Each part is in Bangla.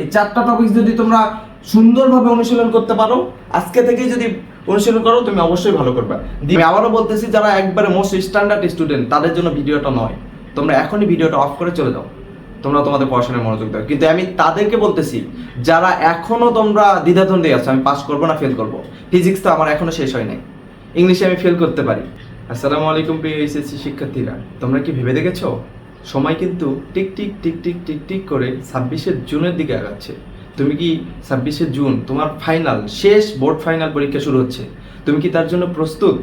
এই চারটা টপিক যদি তোমরা সুন্দরভাবে অনুশীলন করতে পারো, আজকে থেকেই যদি অনুশীলন করো, তুমি অবশ্যই ভালো করবে। আমি আবারও বলতেছি, যারা একবারে মোস্ট স্ট্যান্ডার্ড স্টুডেন্ট তাদের জন্য ভিডিওটা নয়। তোমরা এখনই ভিডিওটা অফ করে চলে যাও। তোমরা তোমাদের পড়াশোনায় মনোযোগ দাও। কিন্তু আমি তাদেরকে বলতেছি, যারা এখনও তোমরা দ্বিধাদ্বন্দ্বে আছো, আমি পাস করব না ফেল করব? ফিজিক্স তো আমার এখনও শেষ হয় নাই। ইংলিশে আমি ফেল করতে পারি। আসসালামু আলাইকুম প্রিয় এসএসসি শিক্ষার্থীরা, তোমরা কি ভেবে দেখেছ? সময় কিন্তু tick tick tick tick tick tick করে ছাব্বিশে জুনের দিকে আগাচ্ছে। তুমি কি ছাব্বিশে জুন তোমার ফাইনাল শেষ বোর্ড ফাইনাল পরীক্ষা শুরু হচ্ছে? তুমি কি তার জন্য প্রস্তুত?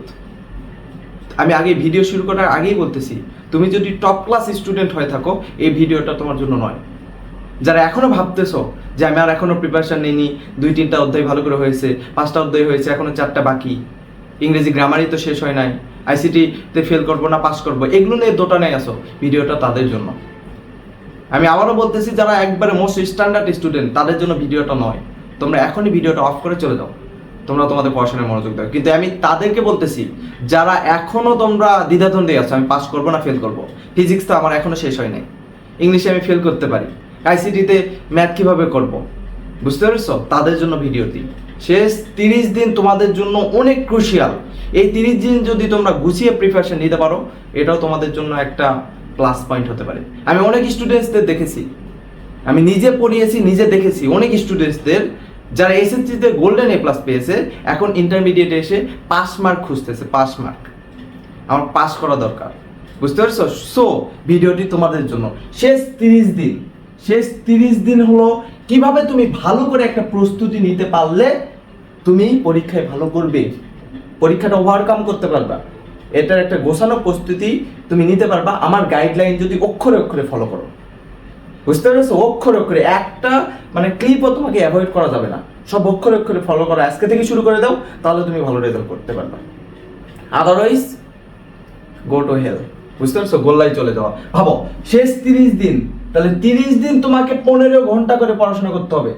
আমি আগে ভিডিও শুরু করার আগেই বলতেছি, তুমি যদি টপ ক্লাস স্টুডেন্ট হয়ে থাকো, এই ভিডিওটা তোমার জন্য নয়। যারা এখনও ভাবতেছো যে আমি আর এখনও প্রিপারেশন নিইনি, দুই, তিনটা অধ্যায় ভালো করে হয়েছে, পাঁচটা অধ্যায় হয়েছে, এখনও চারটা বাকি, ইংরেজি গ্রামারই তো শেষ হয় নাই আইসিটি তে ফেল করব না পাস করব, এগুলো নিয়ে দোটা নেই আসো, ভিডিওটা তাদের জন্য। আমি আবারও বলতেছি, যারা একবারে মোস্ট স্ট্যান্ডার্ড স্টুডেন্ট তাদের জন্য ভিডিওটা নয়। তোমরা এখনই ভিডিওটা অফ করে চলে যাও। তোমরা তোমাদের পড়াশোনায় মনোযোগ দাও। কিন্তু আমি তাদেরকে বলতেছি, যারা এখনও তোমরা দ্বিধাদ্বন্দ্বে আছো, আমি পাস করব না ফেল করব। ফিজিক্স তো আমার এখনও শেষ হয় নাই। ইংলিশে আমি ফেল করতে পারি। আইসিটিতে ম্যাথ কীভাবে করব? বুঝতে পেরেছ? তাদের জন্য ভিডিওটি শেষ তিরিশ দিন তোমাদের জন্য অনেক ক্রুশিয়াল এই তিরিশ দিন যদি তোমরা গুছিয়ে প্রিপারেশন নিতে পারো, এটাও তোমাদের জন্য একটা প্লাস পয়েন্ট হতে পারে। আমি অনেক স্টুডেন্টসদের দেখেছি। আমি নিজে পড়িয়েছি, নিজে দেখেছি। অনেক স্টুডেন্টসদের যারা এসএসসিতে গোল্ডেন এ প্লাস পেয়েছে, এখন ইন্টারমিডিয়েটে এসে পাস মার্ক খুঁজতেছে পাস মার্ক আমার পাস করা দরকার। বুঝতে পারছ? সো ভিডিওটি তোমাদের জন্য। শেষ তিরিশ দিন। শেষ তিরিশ দিন হলো কীভাবে তুমি ভালো করে একটা প্রস্তুতি নিতে পারলে তুমি পরীক্ষায় ভালো করবে? পরীক্ষাটা ওভারকাম করতে পারবা। এটার একটা গোছানো প্রস্তুতি তুমি নিতে পারবা। আমার গাইডলাইন যদি অক্ষরে অক্ষরে ফলো করো। বুঝতে পেরেছ? অক্ষরে অক্ষরে একটা মানে ক্লিপও তোমাকে অ্যাভয়েড করা যাবে না। সব অক্ষরে অক্ষরে ফলো করা। আজকে থেকে শুরু করে দাও, তাহলে তুমি ভালো রেজাল্ট করতে পারবে। আদারওয়াইজ গো টু হেল বুঝতে পারছ? গোল্লাই চলে যাওয়া। ভাবো, শেষ তিরিশ দিন তাহলে তিরিশ দিন তোমাকে পনেরো ঘণ্টা করে পড়াশোনা করতে হবে।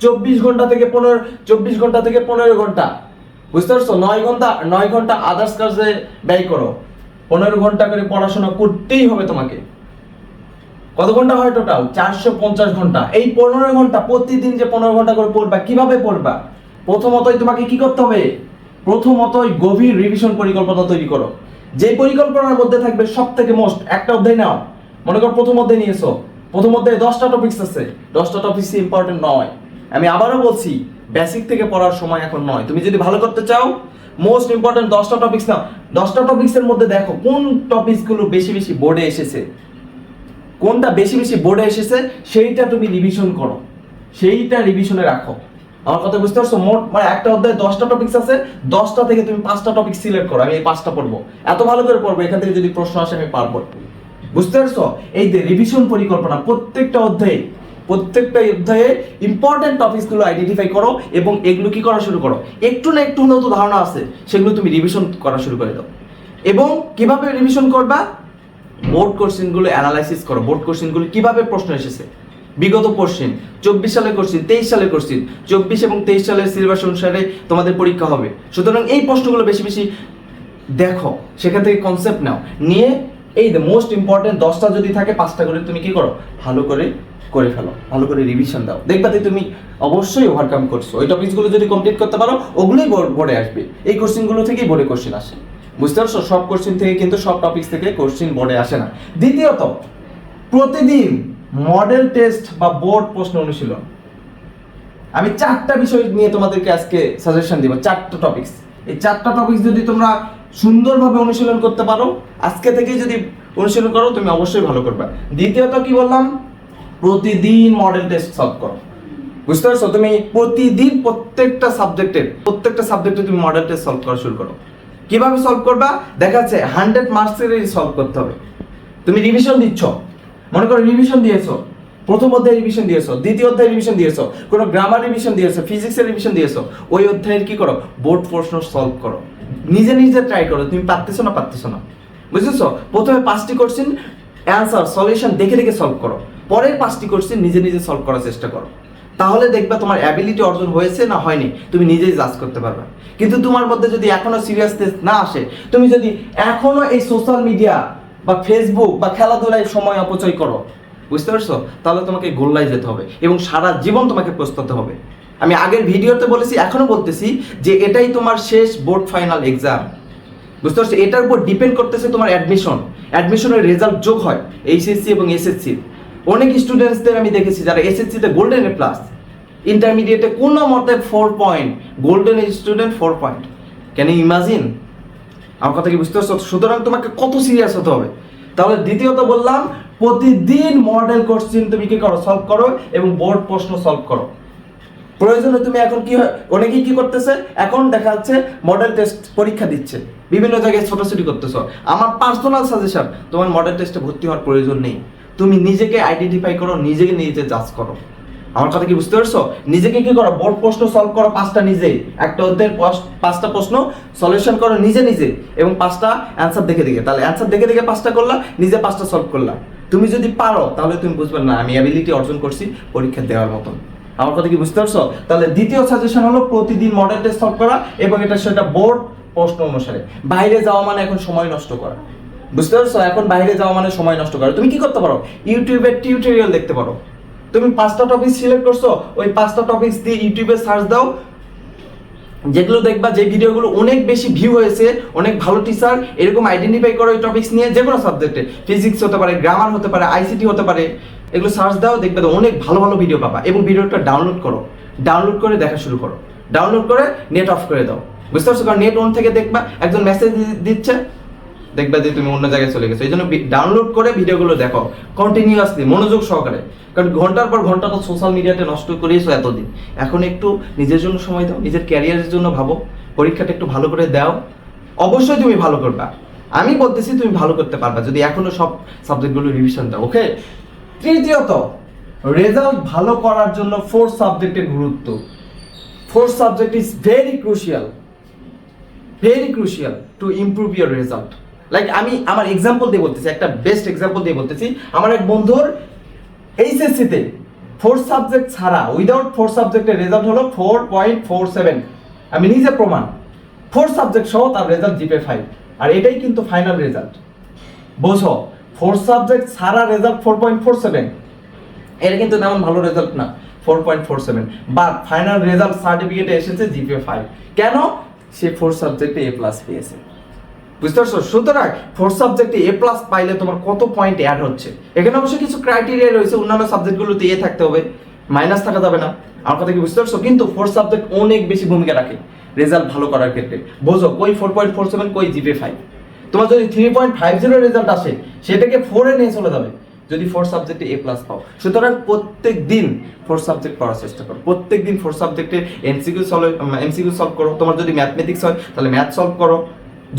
চব্বিশ ঘণ্টা থেকে পনেরো, চব্বিশ ঘণ্টা থেকে পনেরো ঘণ্টা। বুঝতে পারছ? নয় ঘণ্টা নয় ঘণ্টা আদার্স কাজে ব্যয় করো। পনেরো ঘণ্টা করে পড়াশোনা করতেই হবে তোমাকে। কত ঘণ্টা হয় টোটাল চারশো পঞ্চাশ ঘণ্টা। এই পনেরো ঘণ্টা, প্রতিদিন যে পনেরো ঘণ্টা করে পড়বা, কীভাবে পড়বা? প্রথমতই তোমাকে কি করতে হবে? প্রথমতই গভীর রিভিশন পরিকল্পনা তৈরি করো। যে পরিকল্পনার মধ্যে থাকবে সব থেকে মোস্ট একটা অধ্যায় নাও। মনে করো প্রথম অধ্যায় নিয়েছো। প্রথম অধ্যায়ে দশটা টপিক্স আছে। দশটা টপিক্স ইম্পর্টেন্ট নয়। আমি আবারও বলছি বেসিক থেকে পড়ার সময় এখন নয়। তুমি যদি ভালো করতে চাও মোস্ট ইম্পর্টেন্ট দশটা টপিক্স নাও। দশটা টপিক্সের মধ্যে দেখো, কোন টপিকসগুলো বেশি বেশি বোর্ডে এসেছে? কোনটা বেশি বেশি বোর্ডে এসেছে? সেইটা তুমি রিভিশন করো। সেইটা রিভিশনে রাখো। আমার কথা বুঝতে পারছ? মোট মানে একটা অধ্যায়ে দশটা টপিক্স আছে, দশটা থেকে তুমি পাঁচটা টপিক সিলেক্ট করো। আমি এই পাঁচটা পড়ব। এত ভালো করে পড়ব, এখান থেকে যদি প্রশ্ন আসে আমি পারব। বুঝতে পারছ? এই যে রিভিশন পরিকল্পনা, প্রত্যেকটা অধ্যায়ে প্রত্যেকটা অধ্যায়ে ইম্পর্টেন্ট টপিকসগুলো আইডেন্টিফাই করো এবং এগুলো কি করা শুরু করো। একটু না একটু তো ধারণা আছে, সেগুলো তুমি রিভিশন করা শুরু করে দাও। এবং কীভাবে রিভিশন করবা? বোর্ড কোশ্চেনগুলো অ্যানালাইসিস করো। বোর্ড কোশ্চেনগুলো কীভাবে প্রশ্ন এসেছে? বিগত কোশ্চেন চব্বিশ সালে কোশ্চেন তেইশ সালে কোশ্চেন চব্বিশ এবং তেইশ সালের সিলেবাস অনুসারে তোমাদের পরীক্ষা হবে। সুতরাং এই প্রশ্নগুলো বেশি বেশি দেখো, সেখান থেকে কনসেপ্ট নাও। নিয়ে এই দ্য মোস্ট ইম্পর্টেন্ট দশটা যদি থাকে, পাঁচটা করে, তুমি কি করো? ভালো করে করে ফেলো, ভালো করে রিভিশন দাও। দেখবা তুমি অবশ্যই ওভারকাম করছ। ওই টপিকসগুলো যদি কমপ্লিট করতে পারো, ওগুলোই বোর্ডে আসবে। এই কোশ্চেনগুলো থেকেই বোর্ডে কোশ্চেন আসে। বুঝতে পারছ? সব কোশ্চেন থেকে কিন্তু সব টপিকস থেকে কোশ্চেন বোর্ডে আসে না। দ্বিতীয়ত, প্রতিদিন মডেল টেস্ট বা বোর্ড প্রশ্ন অনুশীলন। আমি চারটা বিষয় নিয়ে তোমাদেরকে আজকে সাজেশন দিব, চারটা টপিকস এই চারটা টপিকস যদি তোমরা সুন্দরভাবে অনুশীলন করতে পারো। আজকে থেকে যদি অনুশীলন করো, তুমি অবশ্যই ভালো করবে। দ্বিতীয়ত কি বললাম? প্রতিদিন মডেল টেস্ট সলভ করো। বুঝতে পারছ? তুমি প্রতিদিন প্রত্যেকটা সাবজেক্টের প্রত্যেকটা সাবজেক্টে তুমি মডেল টেস্ট সলভ করা শুরু করো। কীভাবে সলভ করবা? দেখা যাচ্ছে হান্ড্রেড মার্কসের সলভ করতে হবে। তুমি রিভিশন দিচ্ছ। মনে করো রিভিশন দিয়েছ। প্রথম অধ্যায় রিভিশন দিয়েছ। দ্বিতীয় অধ্যায় রিভিশন দিয়েছ। কোনো গ্রামার রিভিশন দিয়েছ। ফিজিক্সের রিভিশন দিয়েছ। ওই অধ্যায়ের কি করো? বোর্ড প্রশ্ন সলভ করো। নিজে নিজে ট্রাই করো, তুমি পারতেছো না পারতেছো না। বুঝেছ? প্রথমে পাঁচটি কোশ্চেন অ্যান্সার সলিউশন দেখে দেখে সলভ করো। পরের পাঁচটি কোশ্চেন নিজে নিজে সলভ করার চেষ্টা করো। তাহলে দেখবা তোমার অ্যাবিলিটি অর্জন হয়েছে না হয়নি, তুমি নিজেই জাজ করতে পারবে। কিন্তু তোমার মধ্যে যদি এখনও সিরিয়াসনেস না আসে, তুমি যদি এখনও এই সোশ্যাল মিডিয়া বা ফেসবুক বা খেলাধুলায় সময় অপচয় করো, বুঝতে পারছ? তাহলে তোমাকে গোল্লায় যেতে হবে এবং সারা জীবন তোমাকে প্রস্তুত হবে। আমি আগের ভিডিওতে বলেছি এখনও বলতেছি যে এটাই তোমার শেষ বোর্ড ফাইনাল এক্সাম বুঝতে পারছ? এটার উপর ডিপেন্ড করতেছে তোমার অ্যাডমিশন অ্যাডমিশনের রেজাল্ট যোগ হয় এইচএসসি এবং এসএসসি অনেক স্টুডেন্টসদের আমি দেখেছি যারা এসএসসিতে গোল্ডেন এ প্লাস ইন্টারমিডিয়েটে কোনো মতে four point golden student four point can you imagine আমার কথা কি বুঝতে পারছ? সুতরাং তোমাকে কত সিরিয়াস হতে হবে। তাহলে দ্বিতীয়ত বললাম, প্রতিদিন মডেল কোশ্চেন তুমি কি করো? সলভ করো এবং বোর্ড প্রশ্ন সলভ করো। প্রয়োজনে তুমি এখন কি অনেকেই কি করতেছে? এখন দেখা যাচ্ছে মডেল টেস্ট পরীক্ষা দিচ্ছে। বিভিন্ন জায়গায় ছোটাছুটি করতেছো। আমার পার্সোনাল সাজেশন তোমার মডেল টেস্টে ভর্তি হওয়ার প্রয়োজন নেই। তুমি নিজেকে আইডেন্টিফাই করো, নিজেকে নিজে জাজ করো। আমার কথা কি বুঝতে পারছ? নিজেকে কি করো? বোর্ড প্রশ্ন সলভ করো পাঁচটা নিজেই। একটা অধ্যায়ের পাঁচটা প্রশ্ন সলিউশন করো নিজে নিজে এবং পাঁচটা অ্যান্সার দেখে দেখে। তাহলে অ্যান্সার দেখে দেখে পাঁচটা করলা, নিজে পাঁচটা সলভ করলা। তুমি যদি পারো, তাহলে তুমি বুঝবে না, আমি অ্যাবিলিটি অর্জন করছি পরীক্ষা দেওয়ার মতন। আমার কথা কি বুঝতে পারছ? তাহলে দ্বিতীয় সাজেশন হলো প্রতিদিন মডেল টেস্ট সলভ করা এবং এটা সেটা বোর্ড প্রশ্ন অনুসারে। বাইরে যাওয়া মানে এখন সময় নষ্ট করা। বুঝতে পারছ? এখন বাইরে যাওয়া মানে সময় নষ্ট করা। তুমি কি করতে পারো? ইউটিউবের টিউটোরিয়াল দেখতে পারো। তুমি পাঁচটা টপিক সিলেক্ট করছ, ওই পাঁচটা টপিকস দিয়ে ইউটিউবে সার্চ দাও। যেগুলো দেখবা যে ভিডিওগুলো অনেক বেশি ভিউ হয়েছে, অনেক ভালো টিচার এরকম আইডেন্টিফাই করো ওই টপিকস নিয়ে যে কোনো সাবজেক্টে ফিজিক্স হতে পারে গ্রামার হতে পারে আইসিটি হতে পারে। এগুলো সার্চ দাও, দেখবে তো অনেক ভালো ভালো ভিডিও পাবা এবং ভিডিওটা ডাউনলোড করো। ডাউনলোড করে দেখা শুরু করো। ডাউনলোড করে নেট অফ করে দাও। বুঝতে পারছ? কারণ নেট অন থেকে দেখবা, একজন মেসেজ দিচ্ছে, দেখবা যে তুমি অন্য জায়গায় চলে গেছো। এই জন্য ডাউনলোড করে ভিডিওগুলো দেখো কন্টিনিউয়াসলি মনোযোগ সহকারে। কারণ ঘণ্টার পর ঘণ্টা তো সোশ্যাল মিডিয়াতে নষ্ট করেইছো এতদিন। এখন একটু নিজের জন্য সময় দাও, নিজের ক্যারিয়ারের জন্য ভাবো। পরীক্ষাটা একটু ভালো করে দাও। অবশ্যই তুমি ভালো করবা। আমি বলতেছি তুমি ভালো করতে পারবা। যদি এখনও সব সাবজেক্টগুলো রিভিশন দাও ওকে তৃতীয়ত রেজাল্ট ভালো করার জন্য ফোর্থ সাবজেক্টের গুরুত্ব। Fourth subject is very crucial very crucial to improve your result like আমি আমার এক্সাম্পল দিয়ে বলতেছি, একটা বেস্ট এক্সাম্পল দিয়ে বলতেছি। আমার এক বন্ধুর এইচএসসিতে ফোর সাবজেক্ট ছাড়া উইদাউট ফোর সাবজেক্টের রেজাল্ট হলো ফোর পয়েন্ট ফোর সেভেন আমি নিজে প্রমাণ ফোর সাবজেক্ট সহ তার রেজাল্ট জিপে ফাইভ আর এটাই কিন্তু ফাইনাল রেজাল্ট বোঝো ফোর সাবজেক্ট ছাড়া result four point four seven এটা কিন্তু তেমন ভালো রেজাল্ট না four point four seven but final result সার্টিফিকেটে এসেছে জিপিএ ফাইভ কেন? সে ফোর সাবজেক্টে এ প্লাস পেয়েছে। বুঝতে পারছ? সুতরাং ফোর সাবজেক্টে এ প্লাস পাইলে তোমার কত পয়েন্ট অ্যাড হচ্ছে? এখানে অবশ্য কিছু ক্রাইটেরিয়া রয়েছে, অন্যান্য সাবজেক্টগুলোতে এ থাকতে হবে। মাইনাস থাকা যাবে না। আমার কথা কি বুঝতে পারছ? কিন্তু ফোর সাবজেক্ট অনেক বেশি ভূমিকা রাখে। রেজাল্ট ভালো করার ক্ষেত্রে। বোঝো, কই ফোর পয়েন্ট ফোর সেভেন কই জিপে ফাইভ তোমার যদি three point five zero result আসে, সেটাকে ফোরে নিয়ে চলে যাবে। যদি ফোর সাবজেক্টে এ প্লাস পাও। সুতরাং প্রত্যেক দিন ফোর সাবজেক্ট পড়ার চেষ্টা করো। প্রত্যেক দিন ফোর সাবজেক্টে এমসিকিউ সলভ এমসিকিউ সলভ করো। তোমার যদি ম্যাথমেটিক্স হয়, তাহলে ম্যাথ সলভ করো।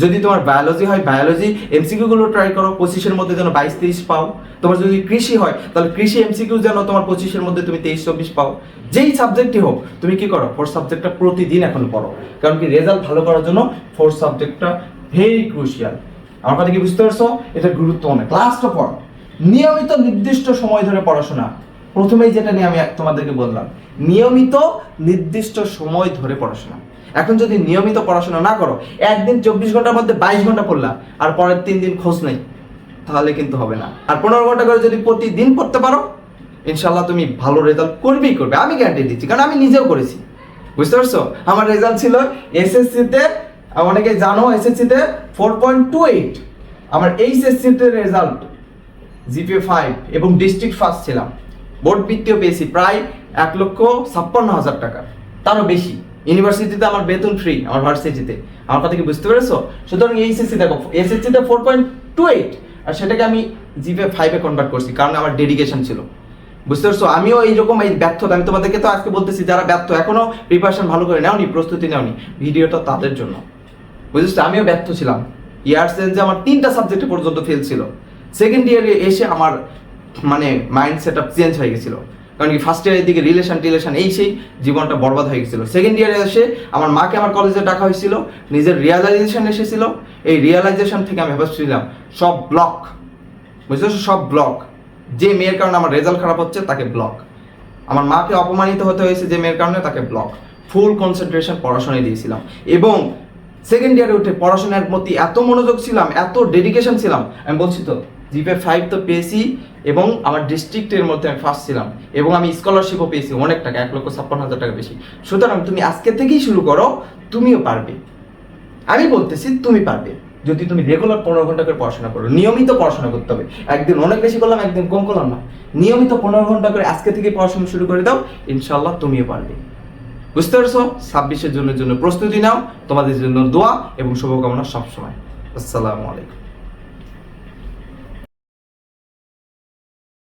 যদি তোমার বায়োলজি হয় বায়োলজি এমসিকিউ গুলো ট্রাই করো। পঁচিশের মধ্যে যেন বাইশ, তেইশ পাও। তোমার যদি কৃষি হয়, তাহলে কৃষি এমসিকিউ যেন তোমার পঁচিশের মধ্যে তুমি তেইশ, চব্বিশ পাও। যেই সাবজেক্টই হোক, তুমি কি করো? ফোর সাবজেক্টটা প্রতিদিন এখন পড়ো। কারণ কি রেজাল্ট ভালো করার জন্য ফোর সাবজেক্টটা ভেরি ক্রুশিয়াল আমার কথা কি বুঝতে পারছ? এটা গুরুত্ব অনেক। লাস্ট অফ অল নিয়মিত নির্দিষ্ট সময় ধরে পড়াশোনা। প্রথমেই যেটা নিয়ে আমি তোমাদেরকে বললাম, নিয়মিত নির্দিষ্ট সময় ধরে পড়াশোনা। এখন যদি নিয়মিত পড়াশোনা না করো, একদিন চব্বিশ ঘণ্টার মধ্যে বাইশ ঘণ্টা পড়লা, আর পরের তিন দিন খোঁজ নেই, তাহলে কিন্তু হবে না। আর পনেরো ঘণ্টা করে যদি প্রতিদিন পড়তে পারো ইনশাল্লাহ তুমি ভালো রেজাল্ট করবেই করবে। আমি গ্যারান্টি দিচ্ছি, কারণ আমি নিজেও করেছি। বুঝতে পারছ? আমার রেজাল্ট ছিল এসএসসিতে অনেকে জানো এসএসসিতে ফোর পয়েন্ট টু এইট আমার এইচএসসিতে রেজাল্ট জিপিএ ফাইভ এবং ডিস্ট্রিক্ট ফার্স্ট ছিলাম। বোর্ড বৃত্তিও পেয়েছি, প্রায় এক লক্ষ ছাপ্পান্ন হাজার টাকা। তারও বেশি। ইউনিভার্সিটিতে আমার বেতন ফ্রি আমার ভার্সিটিতে আমার কথা কি বুঝতে পেরেছ? সুতরাং এইচএসসি দেখো এসএসসিতে ফোর পয়েন্ট টু এইট আর সেটাকে আমি জিপে ফাইভে কনভার্ট করছি, কারণ আমার ডেডিকেশন ছিল। বুঝতে পারছ? আমিও এইরকম এই ব্যর্থতা। আমি তোমাদেরকে তো আজকে বলতেছি, যারা ব্যর্থ, এখনও প্রিপারেশন ভালো করে নেওনি, প্রস্তুতি নেওনি, ভিডিওটা তাদের জন্য। বুঝেছ আমিও ব্যর্থ ছিলাম। ইয়ার সেন্সে আমার তিনটা সাবজেক্টে পর্যন্ত ফেল ছিল। সেকেন্ড ইয়ারে এসে আমার মানে মাইন্ড সেট আপ চেঞ্জ হয়ে গেছিল। কারণ কি ফার্স্ট ইয়ারের দিকে রিলেশন টিলেশন এই সেই জীবনটা বরবাদ হয়ে গেছিল। সেকেন্ড ইয়ারে এসে আমার মাকে আমার কলেজে ডাকা হয়েছিল। নিজের রিয়ালাইজেশন এসেছিল। এই রিয়ালাইজেশন থেকে আমি ভাবছিলাম সব ব্লক বুঝতেছো সব ব্লক যে মেয়ের কারণে আমার রেজাল্ট খারাপ হচ্ছে, তাকে ব্লক আমার মাকে অপমানিত হতে হয়েছে যে মেয়ের কারণে, তাকে ব্লক ফুল কনসেন্ট্রেশন পড়াশোনায় দিয়েছিলাম। এবং সেকেন্ড ইয়ারে উঠে পড়াশোনার প্রতি এত মনোযোগ ছিলাম, এত ডেডিকেশন ছিলাম। আমি বলছি তো জিপে ফাইভ তো পেয়েছি এবং আমার ডিস্ট্রিক্টের মধ্যে আমি ফার্স্ট ছিলাম এবং আমি স্কলারশিপও পেয়েছি, অনেক টাকা, এক লক্ষ ছাপ্পান্ন হাজার টাকা বেশি। সুতরাং তুমি আজকে থেকেই শুরু করো, তুমিও পারবে। আমি বলতেছি, তুমি পারবে। যদি তুমি রেগুলার পনেরো ঘণ্টা করে পড়াশোনা করো, নিয়মিত পড়াশোনা করতে হবে। একদিন অনেক বেশি করলাম, একদিন কম করলাম না। নিয়মিত পনেরো ঘণ্টা করে আজকে থেকে পড়াশোনা শুরু করে দাও ইনশাল্লাহ তুমিও পারবে। বুঝতে পারছ? ছাব্বিশের জন্য জন্য প্রস্তুতি নাও। তোমাদের জন্য দোয়া এবং শুভকামনা সবসময়। আসসালামু আলাইকুম।